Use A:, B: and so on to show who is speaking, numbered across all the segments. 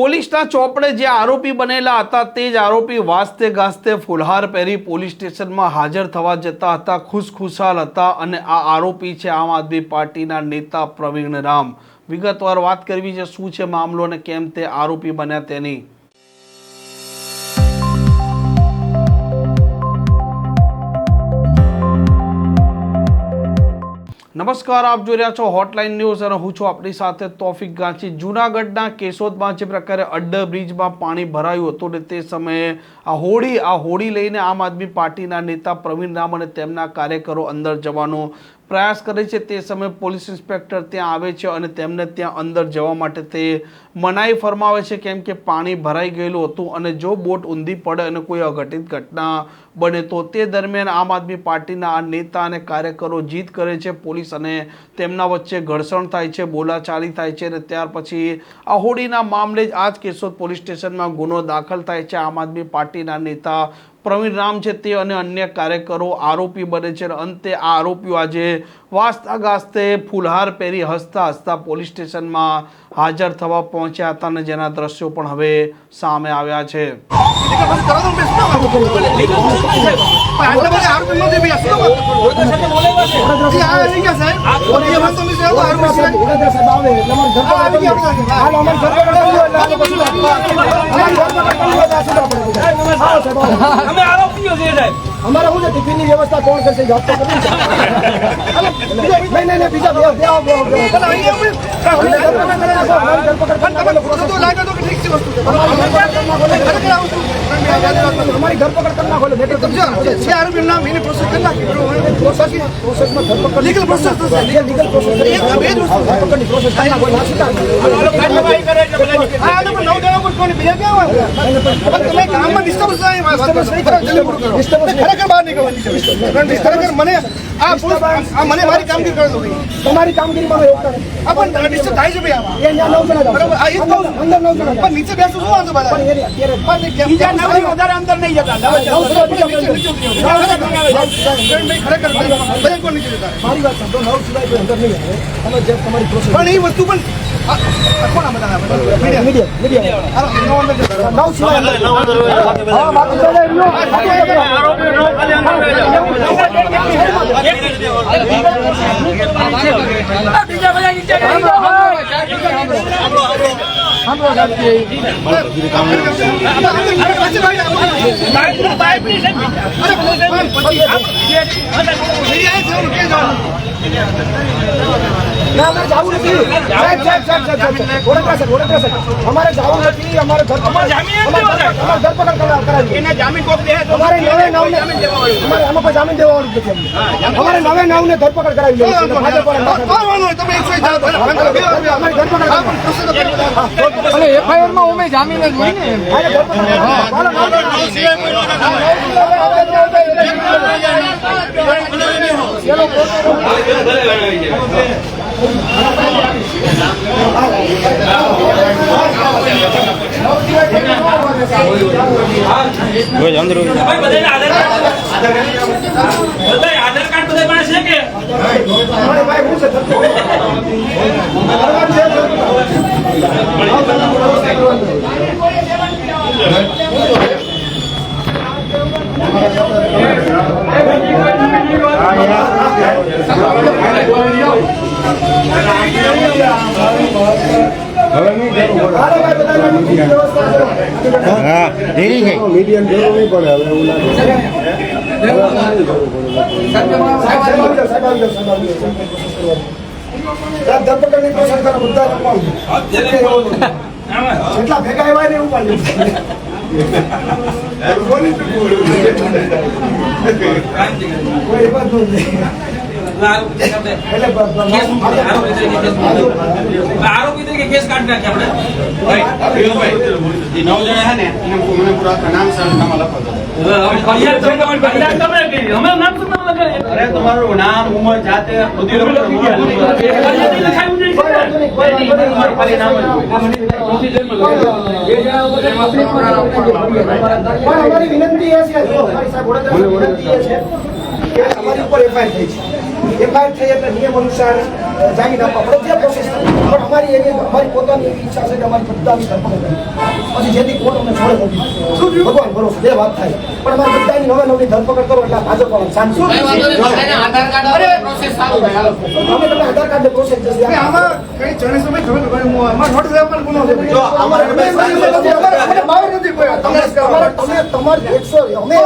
A: પોલીસના ચોપડે જે આરોપી બનેલા હતા તે જ આરોપી વાસ્તે ગાસ્તે ફુલહાર પહેરી પોલીસ સ્ટેશનમાં હાજર થવા જતા હતા, ખુશખુશાલ હતા અને આ આરોપી છે આમ આદમી પાર્ટીના નેતા પ્રવીણ રામ. વિગતવાર વાત કરવી છે, શું છે મામલો અને કેમ તે આરોપી બન્યા તેની નમસ્કાર, આપ જોઈ રહ્યા છો હોટલાઇન ન્યૂઝ અને હું છું આપણી સાથે તોફિક ગાંચી જૂનાગઢના કેશોદમાં જે પ્રકારે અડ્ડ બ્રિજમાં પાણી ભરાયું હતું ને તે સમયે આ હોળી આ હોળી લઈને આમ આદમી પાર્ટીના નેતા પ્રવીણ રામ અને તેમના કાર્યકરો અંદર જવાનો પ્રયાસ કરે છે તે સમયે પોલીસ ઇન્સ્પેક્ટર ત્યાં આવે છે અને તેમને ત્યાં અંદર જવા માટે તે મનાઈ ફરમાવે છે કેમ કે પાણી ભરાઈ ગયેલું હતું અને જો બોટ ઊંધી પડે અને કોઈ અઘટિત ઘટના બને તો તે દરમિયાન આમ આદમી પાર્ટીના આ નેતા અને કાર્યકરો જીત કરે છે, પોલીસ અને તેમના વચ્ચે ઘર્ષણ થાય છે, બોલાચાલી થાય છે અને ત્યાર પછી આ હોડીના મામલે જ આજ કેશોદ પોલીસ સ્ટેશનમાં ગુનો દાખલ થાય છે. આમ આદમી પાર્ટીના નેતા પ્રવીણ રામ છે તે અને અન્ય કાર્યકરો આરોપી બને છે અને અંતે આ આરોપીઓ આજે વાસ્તા ગાસ્તે ફૂલહાર પહેરી હસતા હસતા પોલીસ સ્ટેશનમાં હાજર થવા પહોંચ્યા હતા અને જેના દ્રશ્યો પણ હવે સામે આવ્યા છે.
B: અમે આરોપીઓ છીએ સાહેબ.
C: અમારે શું છે? ટિફિનની વ્યવસ્થા કોણ કરશે? જોબ તો કરવી નહીં નહીં નહીં બીજા બે બે આવો, બે આવો, બે આવો. અમને ધરપકડ કરી નાખો, કરી process અમારી ધરપકડ કરી કરી એટલે better થશે. Processમાં ધરપકડ- જે legal process છે, ધરપકડની process કરી નાખો, એટલે સીધા-
B: કાર્યવાહી કરે એટલે બધા
C: આપીએ. એ નવ જણા જાઓ. અંદર નવ જણા જાઓ.
D: નીચે બેસું શું વાંધો
C: પણ
B: બીજા નવથી વધારે અંદર નહીં જતા. નવ
C: મારી વાત સાંભળો નવ સિવાય કોઈ અંદર નહીં આવે તમે જે તમારી પ્રોસેસ
D: પણ એ વસ્તુ પણ
B: બીજા બધા
C: ના નથી સાહેબ અમારે જવું નથી અમારે ધર- અમારે ધરપકડ કરા- કરાવી અમારે નવે નવ ને અમારે કોઈ જામીન દેવાવાળું જ નથી અમારે ધરપકડ કરાવી વાળા.
E: અને એફઆઈઆરમાં ઉમે જામીન જ હોય ને
C: કરાવી. બોલો, નવ
B: ભાઈ બધાને આધાર કાર્ડ બધાય આધાર કાર્ડ બધા પાસે છે કે
C: ભાઈ હું છે મીડિયમ જરૂર નહીં પડે હવે એવું લાગે ધરપકડની પ્રોસેસ કરો બધા. ભેગા એવા ને. કોઈ
B: આરોપી તરીકે કેસ કાઢી નાખે આપણે
D: નવ જણા છે ને મને પૂરા નામ લખો
B: અમે નામ
D: અરે તમારું નામ ઉંમર જાતે બધી લખો
C: અમારી વિનંતી એ છે અમારી ઉપર એફઆઈઆર થઈ છે. એફઆઈઆર થઈ એટલે નિયમ અનુસાર જામીન આપવા પડે. જે પ્રોસેસ પણ અમારી એવી અમારી પોતાની એવી ઈચ્છા છે કે અમારી બધાની ધરપકડ કરી. પછી જેથી કોર્ટ અમને છોડે નથી ભગવાન ભરોસો જે વાત થાય. પણ અમારી બધાની નવે નવની ધરપકડ કરો એટલે ભાજપ વાળા શાંતિ અમે તમે આધાર કાર્ડ ને પ્રોસેસ જશે
E: આમાં કઈ જણે સમય ખબર પડે હું નોટિસ આપવાનો ગુનો છે
D: જો અમારે
E: અમે અમારે બહાર નથી કોઈ
C: તમે તમારી એકસો અમે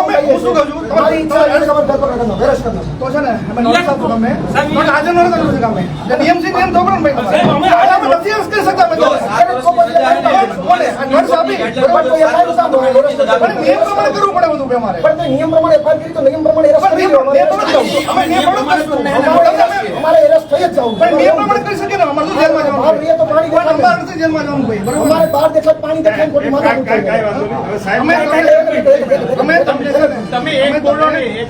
E: શું કહું છું?
C: તમારી ઈચ્છા તમારે ધરપકડ કરવાનો, arrest કરવાનો.
E: તો છે ને અમે નોટિસ આપો તમને આજે નોટિસ આપો છો અમે નિયમ છે નિયમ તો ભાઈ
B: અમે
E: આજે નથી arrest કરી શકતા અમે
D: જો,
E: તમને.
C: અરે તો પછી અમારી પાસે
E: કોને? આ નોટિસ આપી.
C: પણ તો FIR સામ હોય, arrest કરવાનો.
E: પણ નિયમ પ્રમાણે કરવું પડે બધું અમારે.
C: પણ તો નિયમ પ્રમાણે FIR કરી તો નિયમ પ્રમાણે arrest કરી
E: નિયમ
C: દેવાનું.
E: નિયમ પ્રમાણે અમે નિયમ પ્રમાણે
C: અમારે અમારે થઈ જ જવું.
E: પણ નિયમ પ્રમાણે કરી શકીએ ને? અમારે તો જેલમાં જવાનું
C: બહાર તો પાણી
E: પણ અમારે નથી જેલમાં જવાનું ભાઈ બરોબર?
C: અમારે બહાર દેખાય પાણી દેખાય ને ખોટી માથાકૂટ થઈ જાય.
E: અમે અમે તમને
B: તમે એક બોલો ને એક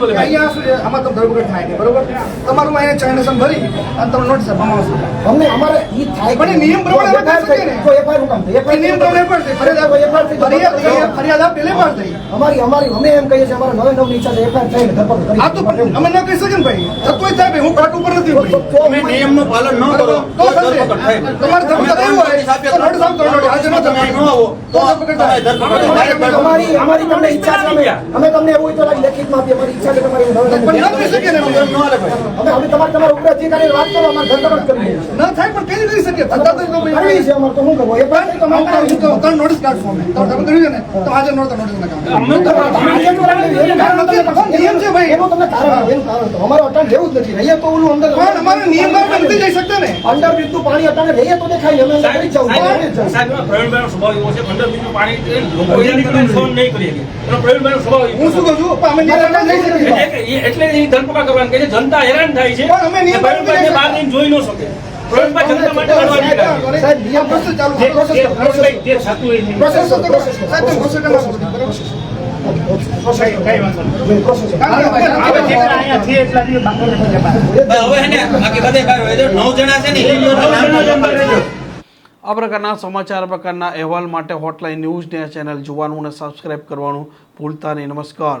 C: એક જ મિનિટ.
B: પુરુષોત્તમ બોલે
E: અહીંયા શું આમાં તમે ધરપકડ થાય નહીં બરોબર? તમારું અહીંયા ચાઇનેશન ભરી અને તમે નોટિસ આપવામાં આવશે
C: અમને અમારે ઈ થાય
E: પણ નિયમ પ્રમાણે
C: જો FIR થઈ,
E: કરી શકે ને.
C: તો FIR હું થાય? FIR
E: નિયમ પ્રમાણે પણ છે. ફરિયાદ
C: કોઈ થઈ
E: ફરિયાદ ફરિયાદ આપ પહેલે પણ થઈ
C: અમારી અમારી અમે એમ કહીએ છીએ અમારા નવે નવ ઈચ્છા છે FIR થઈને ધરપકડ કરી.
E: આ તો અમે ન કહી શકીએ ભાઈ. થતું થાય હું કાટ ઉપર નથી ભાઈ
D: તમે નિયમનું પાલન ન કરો
E: તો
D: તો ધરપકડ થાય.
E: તમારે ધરપકડ એવું હોય
D: નોટિસ આપીએ
E: તો નોટિસ આજે ન
D: તમે ન આવો
E: તો ધરપકડ થાય.
D: તમારી
C: અમારી અમારી તમને ઈચ્છા છે અમે તમને એવું હોય તો લેખિતમાં આપીએ અમારી ઈચ્છા તમારી
E: પણ ન કહી શકીએ ને
D: ન હાલે ભાઈ.
C: અમે? અમે તમારે તમારા ઉપર અધિકારી વાત કરો અમારે ધરપકડ કરી
E: ન થાય પણ કઈ કરી શકીએ? થતા તો
C: કરવી
E: ભાઈ
C: છે અમારે તો શું કરવું એ પણ તો
E: હું કહું, તમે નોટિસ કાઢશો અમે તમે તમે કર્યું ને? તો આજે નોટિસ નોટિસ ના
B: અમે તો
E: કારણ નથી, નિયમ છે ભાઈ.
C: એનું તમને કારણ એનું કારણ તો અમારે અટાણ લેવું જ નથી. અહીંયા તો ઓલું અંદર
E: પણ અમારે નિયમ બહાર નથી જઈ શકતા ને?
C: અંદર બીજું પાણી અટાણે રહીએ તો દેખાય અમે કરી જવું
B: સાહેબ,
C: કરી જ જવું.
B: સાહેબ, એમાં પ્રવીણભાઈનો સ્વભાવ એવો છે, અંદર બીજું પાણી લોકો નહીં કરી શકે. પ્રવીણભાઈનો સ્વભાવ
E: હું શું કહું છું? અમે નિયમ
B: એટલે એ- ધરપકડ કરવાની કે છે, જનતા હેરાન થાય છે
E: પણ અમે નિયમ
B: કે બહાર જઈને જોઈ ન શકે.
D: ને ને
A: આ પ્રકારના સમાચાર પ્રકારના અહેવાલ માટે હોટલાઇન ન્યૂઝને ચેનલ જોવાનું અને સબસ્ક્રાઇબ કરવાનું ભૂલતા નહીં. નમસ્કાર.